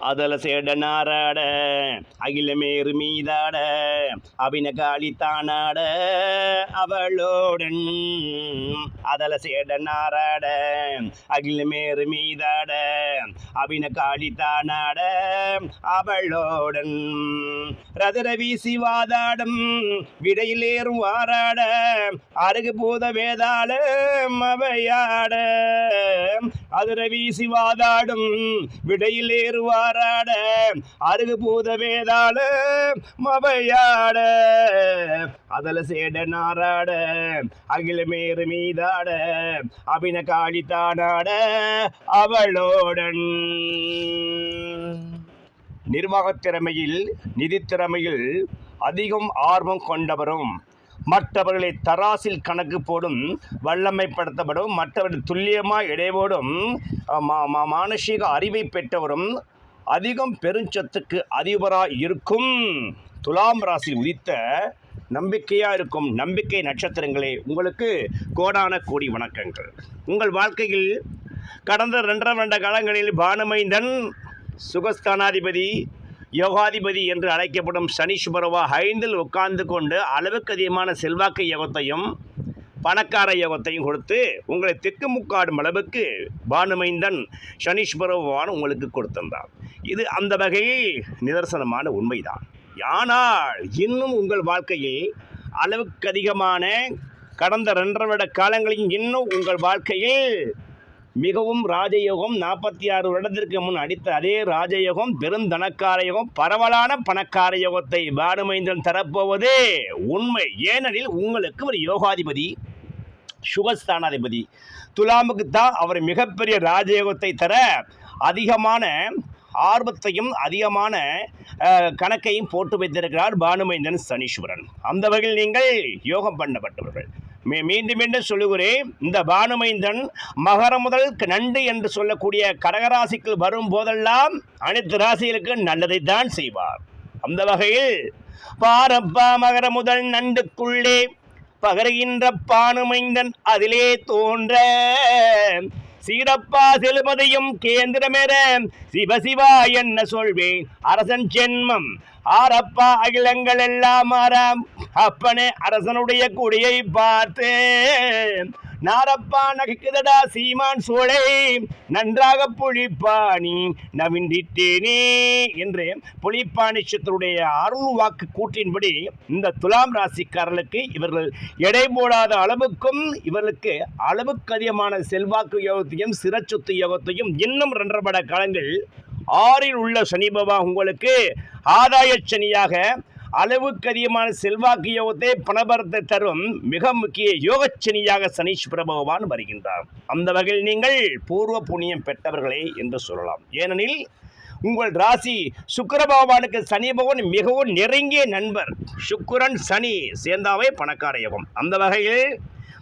அதல சேடனாராட அகிலமேறு மீதாட அபின காளி தானாட அவளோடன். அதல சேடனாராட அகிலமேறு மீதாட அபின காளி தானாட அவளோடன். ரதரவி சிவாதாடம் விடையிலேறும் வாராட அருகு பூத வேதாளம் அவையாட. அதுரவி சிவாதாடும் வாதாடும் விடையில் அருகு பூத வேதாளம் மவையாட அதல சேட நாராட அகிலமேறு மீதாட அபின காளி தானாட அவளோடன். நிர்வாகத் திறமையில் நிதித்திறமையில் அதிகம் ஆர்வம் கொண்டவரும் மற்றவர்களை தராசில் கணக்கு போடும் வல்லமைப்படுத்தப்படும் மற்றவர்கள் துல்லியமாக இடைவோடும் மா- மா- மானசீக அறிவை பெற்றவரும் அதிகம் பெருஞ்சத்துக்கு அதிபராக இருக்கும். துலாம் ராசி உதித்த நம்பிக்கையாக இருக்கும் நம்பிக்கை நட்சத்திரங்களே உங்களுக்கு கோடான கோடி வணக்கங்கள். உங்கள் வாழ்க்கையில் கடந்த ரெண்டரை ரெண்ட காலங்களில் பானுமைந்தன் சுகஸ்தானாதிபதி யோகாதிபதி என்று அழைக்கப்படும் சனீஸ்வரவா ஐந்தில் உட்கார்ந்து கொண்டு அளவுக்கு அதிகமான செல்வாக்கு யோகத்தையும் பணக்கார யோகத்தையும் கொடுத்து உங்களை திக்குமுக்காடும் அளவுக்கு பானுமைந்தன் சனீஸ்வரவான் உங்களுக்கு கொடுத்திருந்தார். இது அந்த வகையில் நிதர்சனமான உண்மைதான். ஆனால் இன்னும் உங்கள் வாழ்க்கையில் அளவுக்கு அதிகமான கடந்த ரெண்டரை வருட காலங்களில் இன்னும் உங்கள் வாழ்க்கையில் மிகவும் ராஜயோகம் நாற்பத்தி ஆறு வருடத்திற்கு முன் அடித்த அதே ராஜயோகம் பெருந்தனக்கார யோகம் பரவலான பணக்கார யோகத்தை பானுமைந்தன் தரப்போவது உண்மை. ஏனெனில் உங்களுக்கு ஒரு யோகாதிபதி சுகஸ்தானாதிபதி துலாமுக்கு தான் அவர் மிகப்பெரிய ராஜயோகத்தை தர அதிகமான ஆர்வத்தையும் அதிகமான கணக்கையும் போட்டு வைத்திருக்கிறார் பானுமைந்தன் சனீஸ்வரன். அந்த வகையில் நீங்கள் யோகம் பண்ணப்பட்டவர்கள். மீண்டும் மீண்டும் சொல்லுகிறேன் இந்த பானுமைந்தன் மகர முதல் நண்டு என்று சொல்லக்கூடிய கடகராசிக்கு வரும் போதெல்லாம் அனைத்து ராசிகளுக்கு நல்லதை தான் செய்வார். அந்த வகையில் பாரப்பா மகர முதல் நண்டுக்குள்ளே பகருகின்ற பானுமைந்தன் அதிலே தோன்ற சீரப்பா செலுமதையும் கேந்திரமேற. சிவசிவா என்ன சொல்வேன்? அரசன் ஜென்மம். ஆரப்பா அகிலங்கள் எல்லாம் ஆறாம் அப்பனே அரசனுடைய குடியை பார்த்து நாரப்பா நகைக்குதடா சீமான் சோழை நன்றாக புளிப்பாணி நவிண்டிட்டேனே என்று புலிப்பாணிச்சத்தினுடைய அருள் வாக்கு கூற்றின்படி இந்த துலாம் ராசிக்காரர்களுக்கு இவர்கள் எடை போடாத அளவுக்கும் இவர்களுக்கு அளவுக்கு அதிகமான செல்வாக்கு யோகத்தையும் சிறச்சொத்து யோகத்தையும் இன்னும் ரெண்டரை காலங்கள் ஆறில் உள்ள சனி பகவான் உங்களுக்கு ஆதாய சனியாக அளவுக்கு அதிகமான செல்வாக்கு யோகத்தை பணபரத்தை தரும் மிக முக்கிய யோகச்சனியாக சனீஷ் பிரபகவான் வருகின்றார். அந்த வகையில் நீங்கள் பூர்வ புண்ணியம் பெற்றவர்களே என்று சொல்லலாம். ஏனெனில் உங்கள் ராசி சுக்கர பகவானுக்கு சனி பகவான் மிகவும் நெருங்கிய நண்பர். சுக்கரன் சனி சேர்ந்தாவே பணக்கார யோகம். அந்த வகையில்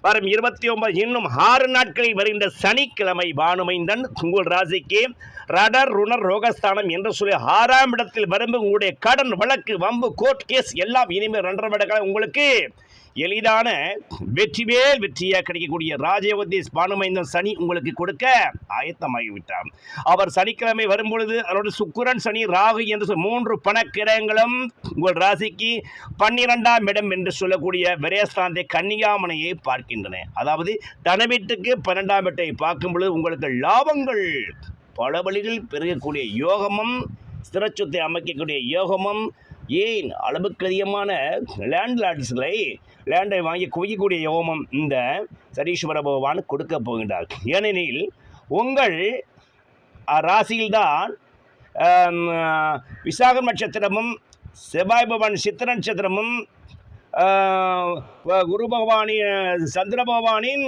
வரும் இருபத்தி ஒன்பது இன்னும் ஆறு நாட்களில் வருகின்ற சனிக்கிழமை பானுமைந்தன் உங்கள் ராசிக்கு ரடர் ருணர் ரோகஸ்தானம் என்று சொல்லி ஆறாம் இடத்தில் வரும்போது உங்களுடைய கடன் வழக்கு வம்பு கோர்ட் கேஸ் எல்லாம் இனிமேல் ரெண்டரை விடக்கால உங்களுக்கு எளிதான வெற்றி மேல் வெற்றியாக கிடைக்கக்கூடிய ராஜயோகத்தி பானுமைந்தன் சனி உங்களுக்கு கொடுக்க ஆயத்தமாகிவிட்டார். அவர் சனிக்கிழமை வரும்பொழுது அதோட சுக்குரன் சனி ராகு என்று மூன்று பணக்கிரகங்களும் உங்கள் ராசிக்கு பன்னிரெண்டாம் இடம் என்று சொல்லக்கூடிய விரேஸ்தாந்தை கன்னியாமனையை பார்க்கின்றன. அதாவது தனவீட்டுக்கு பன்னெண்டாம் வீட்டை பார்க்கும் பொழுது உங்களுக்கு லாபங்கள் பல வழிகள் பெருகக்கூடிய யோகமும் ஸ்திரச்சொத்தை அமைக்கக்கூடிய யோகமும் ஏன் அளவுக்கு அதிகமான லேண்ட் லாட்ஸ்களை லேண்டை வாங்கி குவிக்கக்கூடிய யோமம் இந்த சரீஸ்வர பகவான் கொடுக்க போகின்றார். ஏனெனில் உங்கள் ராசியில்தான் விசாக நட்சத்திரமும் செவ்வாய் பகவான் சித்திர நட்சத்திரமும் குரு பகவானின் சந்திர பகவானின்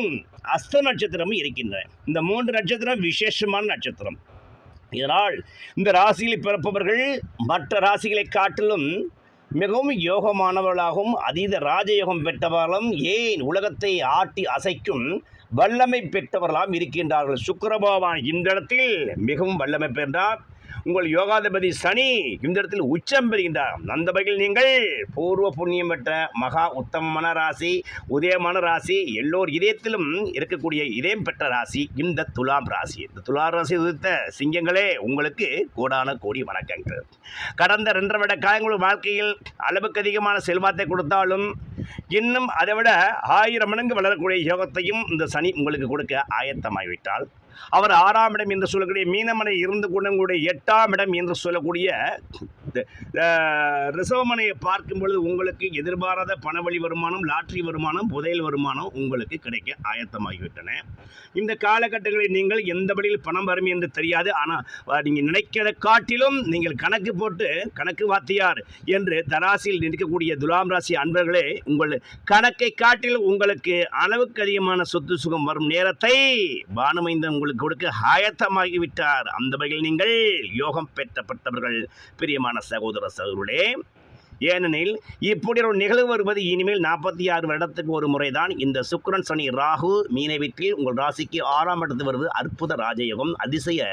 அஸ்த நட்சத்திரமும் இருக்கின்றன. இந்த மூன்று நட்சத்திரம் விசேஷமான நட்சத்திரம். இதனால் இந்த ராசியில் பிறப்பவர்கள் மற்ற ராசிகளை காட்டிலும் மிகவும் யோகமானவர்களாகவும் அதீத ராஜயோகம் பெற்றவர்களும் ஏன் உலகத்தை ஆட்டி அசைக்கும் வல்லமை பெற்றவர்களாம் இருக்கின்றார்கள். சுக்கரபகவான் இந்த இடத்தில் மிகவும் வல்லமை பெற்றார். உங்கள் யோகாதிபதி சனி இந்த இடத்தில் உச்சம் பெறுகின்றார். அந்த வகையில் நீங்கள் பூர்வ புண்ணியம் பெற்ற மகா உத்தமமான ராசி உதயமான ராசி எல்லோர் இதயத்திலும் இருக்கக்கூடிய இதயம் பெற்ற ராசி இந்த துலாம் ராசி. இந்த துலாம் ராசி உதித்த சிங்கங்களே உங்களுக்கு கோடான கோடி வணக்கங்கள். கடந்த ரெண்டரை விட காலங்கள் வாழ்க்கையில் அளவுக்கு அதிகமான செல்வாத்தை கொடுத்தாலும் இன்னும் அதை விட ஆயிரம் மடங்கு வளரக்கூடிய யோகத்தையும் இந்த சனி உங்களுக்கு கொடுக்க ஆயத்தமாகிவிட்டால் அவர் ஆறாம் இடம் என்று சொல்லக்கூடிய மீனமனை இருந்து கொண்டவங்களுடைய எட்டாம் இடம் என்று சொல்லக்கூடிய ரிசவமனையை பார்க்கும் பொழுது உங்களுக்கு எதிர்பாராத பணவழி வருமானம் லாட்ரி வருமானம் புதையல் வருமானம் உங்களுக்கு கிடைக்க ஆயத்தமாகிவிட்டன. இந்த காலகட்டங்களில் நீங்கள் எந்த வழியில் பணம் வரும் என்று தெரியாது. ஆனால் நீங்கள் நினைக்கிறத காட்டிலும் நீங்கள் கணக்கு போட்டு கணக்கு வாத்தியார் என்று தராசியில் நிற்கக்கூடிய துலாம் ராசி அன்பர்களே உங்கள் கணக்கை காட்டில் உங்களுக்கு அளவுக்கு அதிகமான சொத்து சுகம் வரும் நேரத்தை பானுமைந்தன் உங்களுக்கு கொடுக்க ஆயத்தமாகிவிட்டார். அந்த வகையில் நீங்கள் யோகம் பெற்றப்பட்டவர்கள் பிரியமான சகோதர சகோதரே ஏனெனில் இப்படி ஒரு நிகழ்வு வருவது இனிமேல் நாற்பத்தி ஆறு வருடத்துக்கு ஒரு முறைதான். இந்த சுக்ரன் சனி ராகு மீனை வீட்டில் உங்கள் ராசிக்கு ஆறாம் இடத்து வருவது அற்புத ராஜயோகம் அதிசய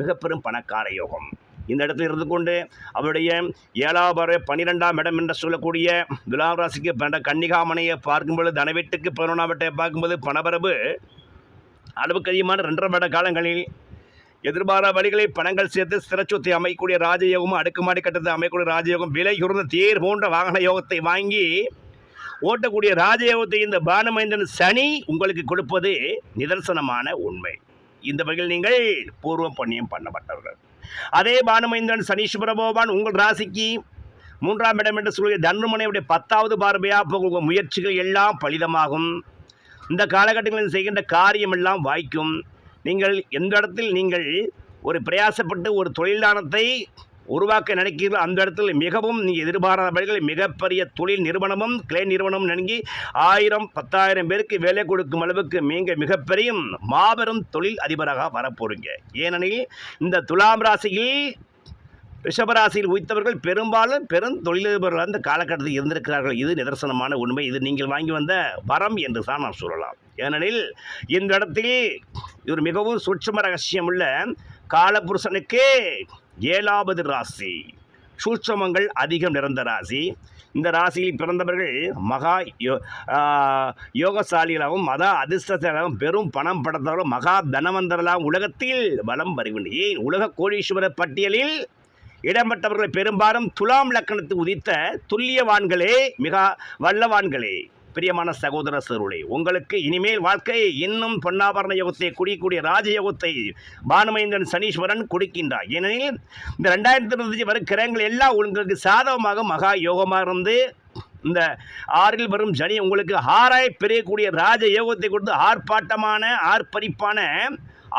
மிக பெரும் பணக்கார யோகம். இந்த இடத்தில் இருந்து கொண்டு அவருடைய ஏழாவது பன்னிரெண்டாம் இடம் என்று சொல்லக்கூடிய துலாம் ராசிக்கு பண்ட கன்னிகாமனையை பார்க்கும்பொழுது தனவீட்டுக்கு பதினொன்றாம் வீட்டை பார்க்கும்போது பணபரவு அளவுக்கு அதிகமான ரெண்டரை வருட காலங்களில் எதிர்பாரா வழிகளை பணங்கள் சேர்த்து சிறச்சொத்தை அமைக்கக்கூடிய ராஜயோகமும் அடுக்குமாடி கட்டத்தை அமைக்கக்கூடிய ராஜயோகம் விலை உயர்ந்த தேர் போன்ற வாகன யோகத்தை வாங்கி ஓட்டக்கூடிய ராஜயோகத்தை இந்த பானமைந்தன் சனி உங்களுக்கு கொடுப்பது நிதர்சனமான உண்மை. இந்த வகையில் நீங்கள் பூர்வ புண்ணியம் பண்ணப்பட்டவர்கள். அதே பானுமைந்தன் சனீஸ்வர பகவான் உங்கள் ராசிக்கு மூன்றாம் இடம் என்று சொல்கிற தன்மனையுடைய பத்தாவது பார்வையாக போகும் உங்கள் முயற்சிகள் எல்லாம் பலிதமாகும். இந்த காலகட்டங்களில் செய்கின்ற காரியமெல்லாம் வாய்க்கும். நீங்கள் எந்த இடத்தில் நீங்கள் ஒரு பிரயாசப்பட்டு ஒரு தொழிலானத்தை உருவாக்க நினைக்கிறீர்கள் அந்த இடத்தில் மிகவும் நீங்கள் எதிர்பாராதவர்கள் மிகப்பெரிய தொழில் நிறுவனமும் கிளை நிறுவனமும் நன்கி ஆயிரம் பத்தாயிரம் பேருக்கு வேலை கொடுக்கும் அளவுக்கு நீங்கள் மிகப்பெரிய மாபெரும் தொழில் அதிபராக வரப்போறீங்க. ஏனெனில் இந்த துலாம் ராசியில் ரிஷபராசியில் உயித்தவர்கள் பெரும்பாலும் பெரும் தொழிலதிபர்கள் அந்த காலகட்டத்தில் இருந்திருக்கிறார்கள். இது நிதர்சனமான உண்மை. இது நீங்கள் வாங்கி வந்த வரம் என்று தான் நாம் சொல்லலாம். ஏனெனில் இந்த இடத்தில் இது ஒரு மிகவும் சூட்சம ரகசியம் உள்ள காலபுருஷனுக்கு ஏழாவது ராசி. சூட்சமங்கள் அதிகம் நிறைந்த ராசி. இந்த ராசியில் பிறந்தவர்கள் மகா யோ யோகசாலிகளாகவும் மத அதிர்ஷ்டத்தாகவும் பெரும் பணம் படைத்தவர்களும் மகா தனவந்தர்களாகவும் உலகத்தில் வலம் வருகின்றன ஏன்? உலக கோடீஸ்வரர் பட்டியலில் இடம்பெற்றவர்கள் பெரும்பாலும் துலாம் லக்கணத்து உதித்த துல்லியவான்களே மிக வல்லவான்களே. பிரியமான சகோதர சருளே உங்களுக்கு இனிமேல் வாழ்க்கை இன்னும் பொன்னாபரண யோகத்தை குடிக்கூடிய ராஜயோகத்தை பானுமைந்தன் சனீஸ்வரன் கொடுக்கின்றார். ஏனெனில் இந்த ரெண்டாயிரத்தி இருபத்தஞ்சு வரும் கிரகங்கள் எல்லாம் உங்களுக்கு சாதகமாக மகா யோகமாக இருந்து இந்த ஆறில் வரும் சனி உங்களுக்கு ஆராய் பெரியக்கூடிய ராஜ யோகத்தை கொடுத்து ஆர்ப்பாட்டமான ஆர்ப்பரிப்பான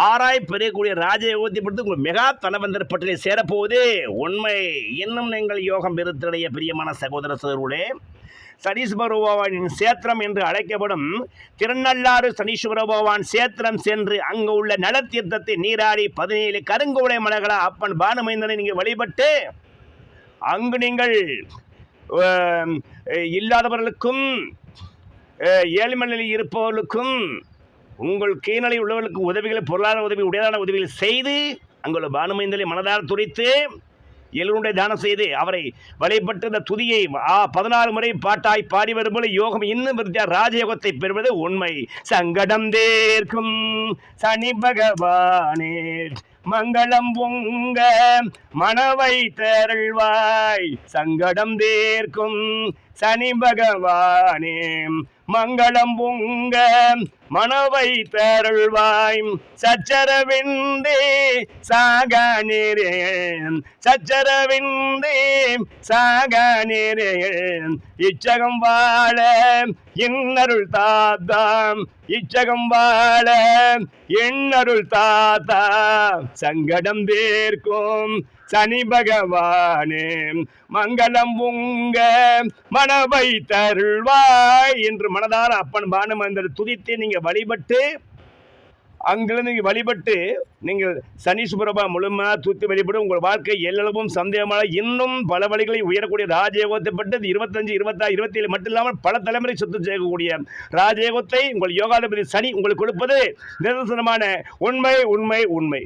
ஆராய் பெரியக்கூடிய ராஜயோகத்தை பொறுத்து உங்கள் மெகா தனவந்தர் பட்டியலில் சேரப்போவது உண்மை. இன்னும் நீங்கள் யோகம் பெருத்தடைய பிரியமான சகோதர சகோதரர்களே சனீஸ்வர பகவானின் சேத்திரம் என்று அழைக்கப்படும் திருநள்ளாறு சனீஸ்வர பகவான் சேத்திரம் சென்று அங்கு உள்ள நலத்தீர்த்தத்தை நீராடி பதினேழு கருங்குவளை மலர்களா அப்பன் பானுமைந்தனை நீங்கள் வழிபட்டு அங்கு நீங்கள் இல்லாதவர்களுக்கும் ஏழ்மலையில் இருப்பவர்களுக்கும் உங்கள் கீழ்நிலை உள்ளவர்களுக்கு உதவிகளை பொருளாதார உதவி உடையதான உதவிகள் செய்து அங்குள்ள பானுமைந்தலை மனதார துடித்து எல்லோருடைய தானம் செய்து அவரை வழிபட்டு இந்த துதியை ஆ, பதினாறு முறை பாட்டாய் பாடி வரும்போது யோகம் இன்னும் விருத்தியா ராஜயோகத்தை பெறுவது உண்மை. சங்கடம் தேர்க்கும் சனி பகவானே மங்களம் பொங்க மனவை தருள்வாய். சங்கடம் தேர்க்கும் சனி பகவானே மங்களம் பொங்க மனவை தருள்வாய் சச்சரவிந்தே சாக நேரேன் சச்சரவிந்தே சாக நேரேன் இச்சகம் வாழ இன்னருள் தாத்தாம். இச்சகம் வாழ எண்ணருள் தாத்தா சங்கடம் தேர்க்கும் சனி பகவானே மங்களம் உங்க மனவை தருள்வாய் என்று மனதார அப்பன் பானுமந்தர் துதித்து நீங்க வழிபட்டு அங்கிருந்து நீங்கள் வழிபட்டு நீங்கள் சனி சுப்பிரபா முழுமையாக தூத்து வழிபட்டு உங்கள் வாழ்க்கை எல்லளவும் சந்தேகமாக இன்னும் பல வழிகளை உயரக்கூடிய ராஜயோகத்தைப்பட்டு பட்டு இது இருபத்தஞ்சு இருபத்தாறு இருபத்தேழு மட்டும் இல்லாமல் பல தலைமுறை சொத்து செய்யக்கூடிய ராஜயோகத்தை உங்கள் யோகாதிபதி சனி உங்களுக்கு கொடுப்பது நிதர்சனமான உண்மை உண்மை உண்மை.